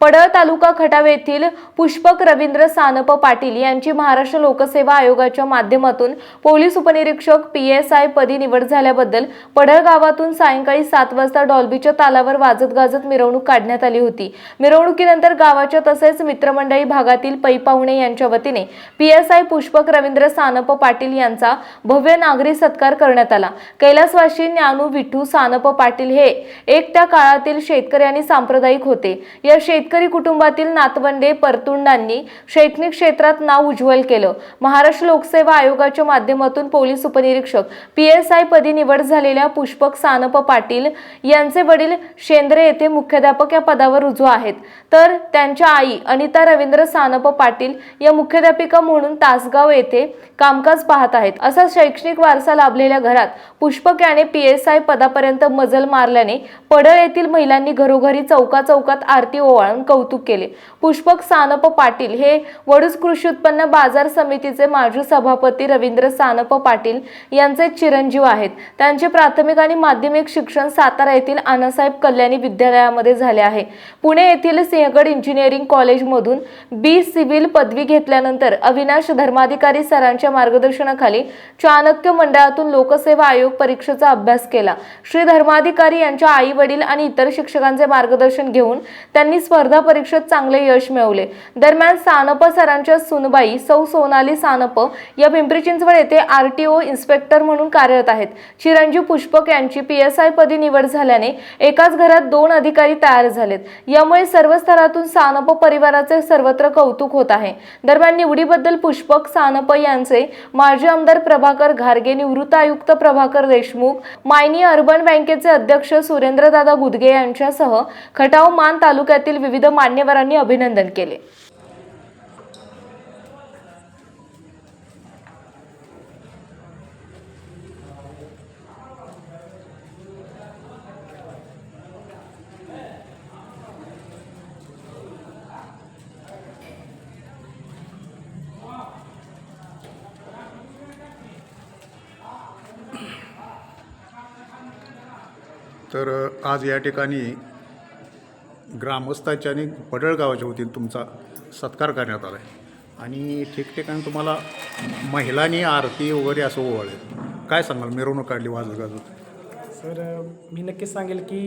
पडळ तालुका खटाव येथील पुष्पक रवींद्र सानप पाटील यांची महाराष्ट्र लोकसेवा आयोगाच्या माध्यमातून पोलीस उपनिरीक्षक पी एस आय पदी निवड झाल्याबद्दल पडळ गावातून सायंकाळी सात वाजता डॉल्बीच्या तालावर वाजत गाजत मिरवणूक काढण्यात आली होती. मिरवणुकीनंतर गावाच्या तसेच मित्रमंडळी भागातील पै पाहुणे यांच्या वतीने P S I Pushpak Ravindra Sanap Patil यांचा भव्य नागरी सत्कार करण्यात आला. कैलासवासी ज्ञानू विठू सानप पाटील हे एक त्या काळातील शेतकरी आणि सांप्रदायिक होते. या शेत शेतकरी कुटुंबातील नातवंडे परतुंडांनी शैक्षणिक क्षेत्रात नाव उज्ज्वल केलं. महाराष्ट्र लोकसेवा आयोगाच्या माध्यमातून पोलीस उपनिरीक्षक पी एस आय पदी निवड झालेल्या पुष्पक सानप पाटील यांचे वडील शेंद्रे येथे मुख्याध्यापक या पदावर रुजू आहेत. तर त्यांच्या आई अनिता रवींद्र सानप पाटील या मुख्याध्यापिका म्हणून तासगाव येथे कामकाज पाहत आहेत. असा शैक्षणिक वारसा लाभलेल्या घरात पुष्पक याने पी एस आय पदापर्यंत मजल मारल्याने पडळ येथील महिलांनी घरोघरी चौका चौकात आरती ओवाळून कौतुक केले. पुष्पक सानप पाटील हे वडूज कृषी उत्पन्न बाजार समितीचे माजी सभापती रवींद्र सानप पाटील यांचे चिरंजीव आहेत. त्यांचे प्राथमिक आणि माध्यमिक शिक्षण सातारा येथील आनासाहेब कल्याणी विद्यालयामध्ये झाले आहे. पुणे येथील सिंहगड इंजिनिअरिंग कॉलेजमधून बी सिव्हिल पदवी घेतल्यानंतर अविनाश धर्माधिकारी सरांच्या मार्गदर्शनाखाली चाणक्य मंडळातून लोकसेवा आयोग परीक्षेचा अभ्यास केला. श्री धर्माधिकारी यांच्या आई वडील आणि इतर शिक्षकांचे मार्गदर्शन घेऊन त्यांनी स्पर्धा स्पर्धा परीक्षेत चांगले यश मिळवले. दरम्यान सानप सरांच्या सुनबाई सौ सोनाली सानप या पिंपरी चिंचवड येथे आर टी ओ इन्स्पेक्टर म्हणून कार्यरत आहेत. चिरंजीव पुष्पक यांची पी एस आय पदी निवड झाल्याने एकाच घरात दोन अधिकारी तयार झालेत. यामुळे सर्व स्तरातून सानप परिवाराचे सर्वत्र कौतुक होत आहे. दरम्यान निवडीबद्दल पुष्पक सानप यांचे माजी आमदार प्रभाकर घारगे निवृत्त आयुक्त प्रभाकर देशमुख मायनी अर्बन बँकेचे अध्यक्ष सुरेंद्रदादा गुदगे यांच्यासह खटाव मान तालुक्यातील विविध मान्यवरांनी अभिनंदन केले. तर आज या ठिकाणी ग्रामस्थाच्या आणि पडळ गावाच्या तुमचा सत्कार करण्यात आला आहे आणि ठिकठिकाणी तुम्हाला महिलांनी आरती वगैरे असं ओवाळले. काय सांगाल? मिरवणूक काढली वाजत गाजत. सर मी नक्कीच सांगेल की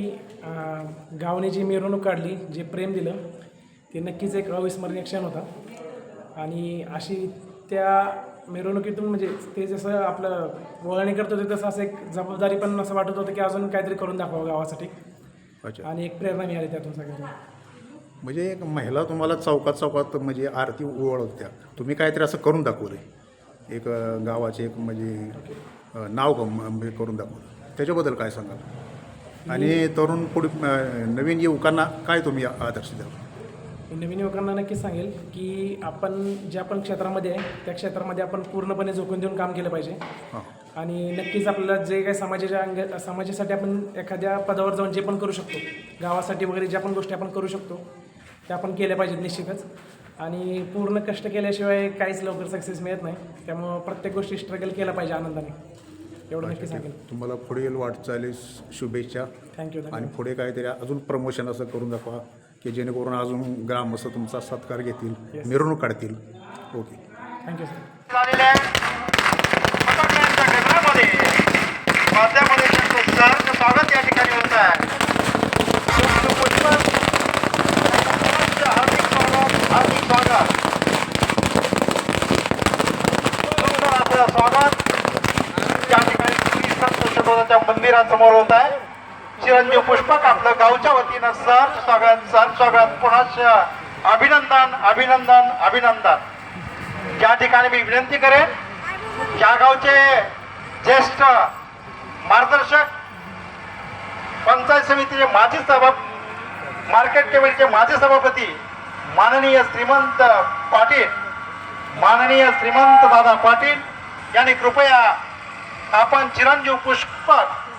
गावने गावाने जी मिरवणूक काढली जे प्रेम दिलं ते नक्कीच एक अविस्मरणीय क्षण होता. आणि अशी त्या मिरवणुकीतून म्हणजे ते जसं आपलं वळणी करत होते तसं असं एक जबाबदारी पण असं वाटत होतं की अजून काहीतरी करून दाखवावं गावासाठी. अच्छा. आणि एक प्रेरणा मिळाली त्यातून सगळ्यांना. म्हणजे एक महिला तुम्हाला चौकात चौकात म्हणजे आरती ओवाळत होत्या. तुम्ही काहीतरी असं करून दाखवलं एक अ, गावाचे एक म्हणजे अ, नाव म्हणजे करून दाखवलं त्याच्याबद्दल काय सांगाल? आणि तरुण पुढे अ, नवीन युवकांना काय तुम्ही आदर्श द्याल? नवीन युवकांना नक्कीच सांगेल की आपण ज्या पण क्षेत्रामध्ये आहे त्या क्षेत्रामध्ये आपण पूर्णपणे झोकून देऊन काम केलं पाहिजे. आणि नक्कीच आपल्याला जे काही समाजाच्या अंग समाजासाठी आपण एखाद्या पदावर जाऊन जे पण करू शकतो गावासाठी वगैरे ज्या पण गोष्टी आपण करू शकतो त्या आपण केल्या पाहिजेत निश्चितच. आणि पूर्ण कष्ट केल्याशिवाय काहीच लवकर सक्सेस मिळत नाही. त्यामुळं प्रत्येक गोष्टी स्ट्रगल केला पाहिजे आनंदाने. एवढं नक्की सांगेल. तुम्हाला पुढील वाटचालीस शुभेच्छा. थँक्यू आणि पुढे काहीतरी अजून प्रमोशन असं करून दाखवा. की जेणेकरून अजून ग्रामस्थ तुमचा सत्कार घेतील मिरवणूक काढतील. ओके थँक्यू स्वागत या ठिकाणी होत आहे. स्वागत हार्दिक स्वागत. सुंदर आपलं स्वागत. या ठिकाणी मंदिरासमोर होत आहे. चिरंजीव पुष्पक आपलं गावच्या वतीनं सर स्वागत सर स्वागत पुन्हा अभिनंदन अभिनंदन अभिनंदन. या ठिकाणी मी विनंती करेन या गावचे ज्येष्ठ मार्गदर्शक पंचायत समितीचे माजी सभा मार्केट कमिटीचे माजी सभापती माननीय श्रीमंत पाटील माननीय श्रीमंत दादा पाटील यांनी कृपया आपण चिरंजीव पुष्पक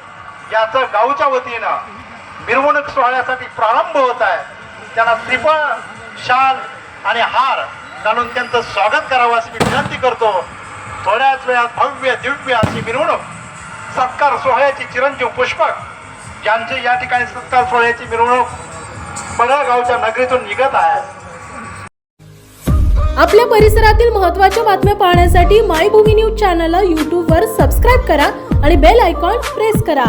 याचं गावच्या वतीनं मिरवणूक सोहळ्यासाठी प्रारंभ होत आहे. त्यांना त्रिफळ शाल आणि हार घालून त्यांचं स्वागत करावं अशी मी विनंती करतो. थोड्याच वेळात भव्य दिव्य अशी मिरवणूक. सत्कार सोहळ्याची चिरंजीव पुष्पक ज्यांची या ठिकाणी सत्कार सोहळ्याची मिरवणूक बडा गावच्या नगरीतून निघत आहे. आपल्या परिसरातील महत्त्वाच्या बातम्या पाहण्यासाठी मायभूमी न्यूज चॅनलला यूट्यूबवर सबस्क्राईब करा आणि बेल आयकॉन प्रेस करा.